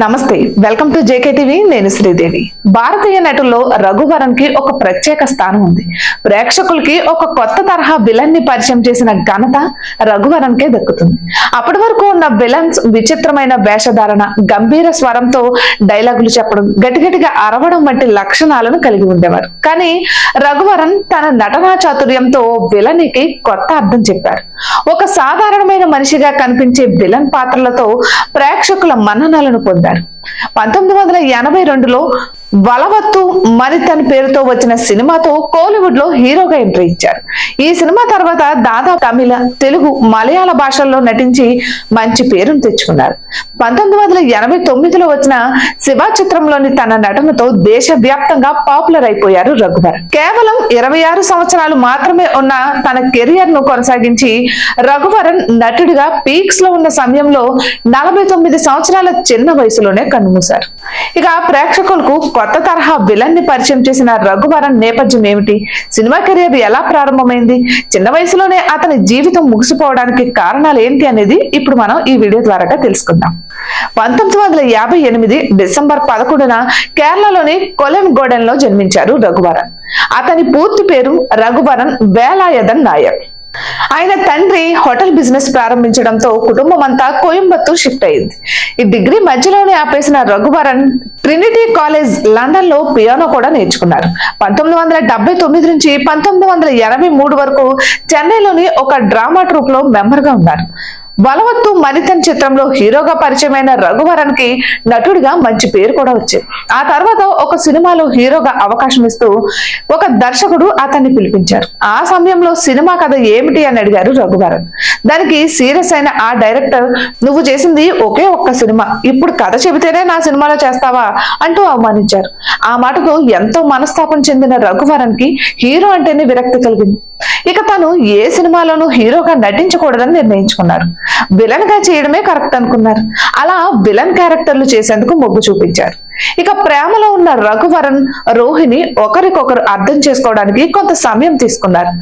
నమస్తే welcome to JK TV నేను శ్రీదేవి. భారతీయ నటుల్లో రఘువరన్కి ఒక ప్రత్యేక స్థానం ఉంది. ప్రేక్షకులకి ఒక కొత్త తరహా విలన్ని పరిచయం చేసిన ఘనత రఘువరన్ కే దక్కుతుంది. అప్పటి వరకు ఉన్న విలన్స్ విచిత్రమైన వేషధారణ గంభీర స్వరంతో డైలాగులు చెప్పడం గట్టిగట్టిగా అరవడం వంటి లక్షణాలను కలిగి ఉండేవారు. కానీ రఘువరన్ తన నటనా చాతుర్యంతో విలనికి కొత్త అర్థం చెప్పారు. ఒక సాధారణమైన మనిషిగా కనిపించే విలన్ పాత్రలతో ప్రేక్షకుల మన్ననలను పొందారు. పంతొమ్మిది వందల ఎనభై రెండులో బలవత్తు మరి తన పేరుతో వచ్చిన సినిమాతో కోలీవుడ్లో హీరోగా ఎంట్రీ ఇచ్చారు. ఈ సినిమా తర్వాత దాదాపు తమిళ తెలుగు మలయాళ భాషల్లో నటించి మంచి పేరును తెచ్చుకున్నారు. పంతొమ్మిది వందల ఎనభై తొమ్మిదిలో వచ్చిన శివ చిత్రంలోని తన నటనతో దేశవ్యాప్తంగా పాపులర్ అయిపోయారు రఘువర్. కేవలం ఇరవై ఆరు సంవత్సరాలు మాత్రమే ఉన్న తన కెరియర్ను కొనసాగించి రఘువరన్ నటుడిగా పీక్స్లో ఉన్న సమయంలో నలభై తొమ్మిది సంవత్సరాల చిన్న వయసులోనే కన్నుమూశారు. ఇక ప్రేక్షకులకు కొత్త తరహా విలన్ని పరిచయం చేసిన రఘువరన్ నేపథ్యం ఏమిటి? సినిమా కెరీర్ ఎలా ప్రారంభమైంది? చిన్న వయసులోనే అతని జీవితం ముగిసిపోవడానికి కారణాలు ఏంటి అనేది ఇప్పుడు మనం ఈ వీడియో ద్వారాగా తెలుసుకుందాం. పంతొమ్మిది వందల యాభై ఎనిమిది డిసెంబర్ పదకొండున కేరళలోని కొలెం గోడెన్లో జన్మించారు రఘువరన్. అతని పూర్తి పేరు రఘువరన్ వేలాయదన్ నాయక్ ఆయన తండ్రి హోటల్ బిజినెస్ ప్రారంభించడంతో కుటుంబం అంతా కోయంబత్తూర్ షిఫ్ట్ అయింది. ఈ డిగ్రీ మధ్యలోనే ఆపేసిన రఘువరన్ ట్రినిటీ కాలేజ్ లండన్లో పియానో కూడా నేర్చుకున్నారు. పంతొమ్మిది వందల డెబ్బై తొమ్మిది నుంచి పంతొమ్మిది వందల ఎనభై మూడు వరకు చెన్నైలోని ఒక డ్రామా ట్రూప్లో మెంబర్గా ఉన్నారు. బలవత్తు మనితన్ చిత్రంలో హీరోగా పరిచయమైన రఘువరన్కి నటుడిగా మంచి పేరు కూడా వచ్చింది. ఆ తర్వాత ఒక సినిమాలో హీరోగా అవకాశం ఇస్తూ ఒక దర్శకుడు అతన్ని పిలిపించారు. ఆ సమయంలో సినిమా కథ ఏమిటి అని అడిగారు రఘువరన్ దానికి సీరియస్ అయిన ఆ డైరెక్టర్ నువ్వు చేసింది ఒకే ఒక్క సినిమా. ఇప్పుడు కథ చెబితేనే నా సినిమాలో చేస్తావా? అంటూ అవమానించారు. ఆ మాటకు ఎంతో మనస్తాపం చెందిన రఘువరన్కి హీరో అంటేనే విరక్తి కలిగింది. ఇక తను ఏ సినిమాలోనూ హీరోగా నటించకూడదని నిర్ణయించుకున్నారు. విలన్గా చేయడమే కరెక్ట్ అనుకున్నారు. అలా విలన్ క్యారెక్టర్లు చేసేందుకు మొగ్గు చూపించారు. ఇక ప్రేమలో ఉన్న రఘువరన్ రోహిణి ఒకరికొకరు అర్థం చేసుకోవడానికి కొంత సమయం తీసుకున్నారు.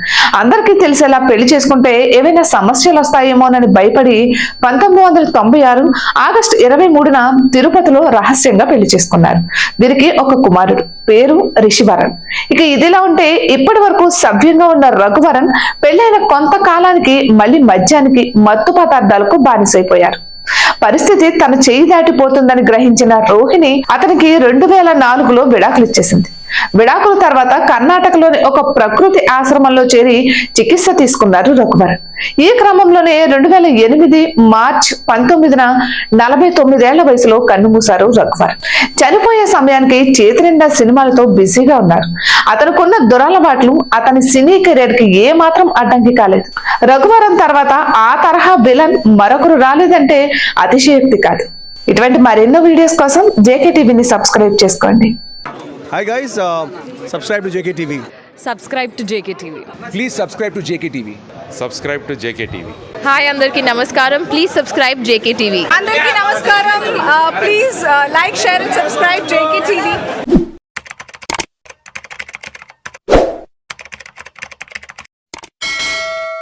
అందరికీ తెలిసేలా పెళ్ళి చేసుకుంటే ఏవైనా సమస్యలు వస్తాయేమోనని భయపడి పంతొమ్మిది వందల తొంభై ఆరు ఆగస్టు ఇరవై మూడున తిరుపతిలో రహస్యంగా పెళ్ళి చేసుకున్నారు. వీరికి ఒక కుమారుడు పేరు రిషివరన్. ఇక ఇదిలా ఉంటే ఇప్పటి వరకు సభ్యంగా ఉన్న రఘువరన్ పెళ్ళైన కొంతకాలానికి మళ్ళీ మద్యానికి మత్తు పదార్థాలకు బానిసైపోయారు. పరిస్థితి తన చేయి దాటిపోతుందని గ్రహించిన రోహిణి అతనికి రెండు వేల నాలుగులో విడాకులు ఇచ్చేసింది. విడాకుల తర్వాత కర్ణాటకలోని ఒక ప్రకృతి ఆశ్రమంలో చేరి చికిత్స తీసుకున్నారు రఘువరన్. ఈ క్రమంలోనే రెండు వేల ఎనిమిది మార్చ్ పంతొమ్మిదిన నలభై తొమ్మిదేళ్ళ వయసులో కన్నుమూశారు రఘువరన్. చనిపోయే సమయానికి చేతినిండా సినిమాలతో బిజీగా ఉన్నారు. అతనుకున్న దురలవాట్లు అతని సినీ కెరీర్కి ఏ మాత్రం అడ్డంకి కాలేదు. రఘువరన్ తర్వాత ఆ విలన్ మరొకరు రాలేదంటే అతిశయోక్తి కాదు. ఇటువంటి మరెన్నో వీడియోస్ కోసం జేకే టీవీని సబ్స్క్రైబ్ చేసుకోండి. Hi guys, uh, subscribe to JKTV. Subscribe to JK TV Please subscribe to JKTV. Subscribe to JK TV hi అందరికీ నమస్కారం. ప్లీజ్ సబ్స్క్రైబ్ జేకే టీవీ అందరికీ నమస్కారం. Please like share and subscribe JK TV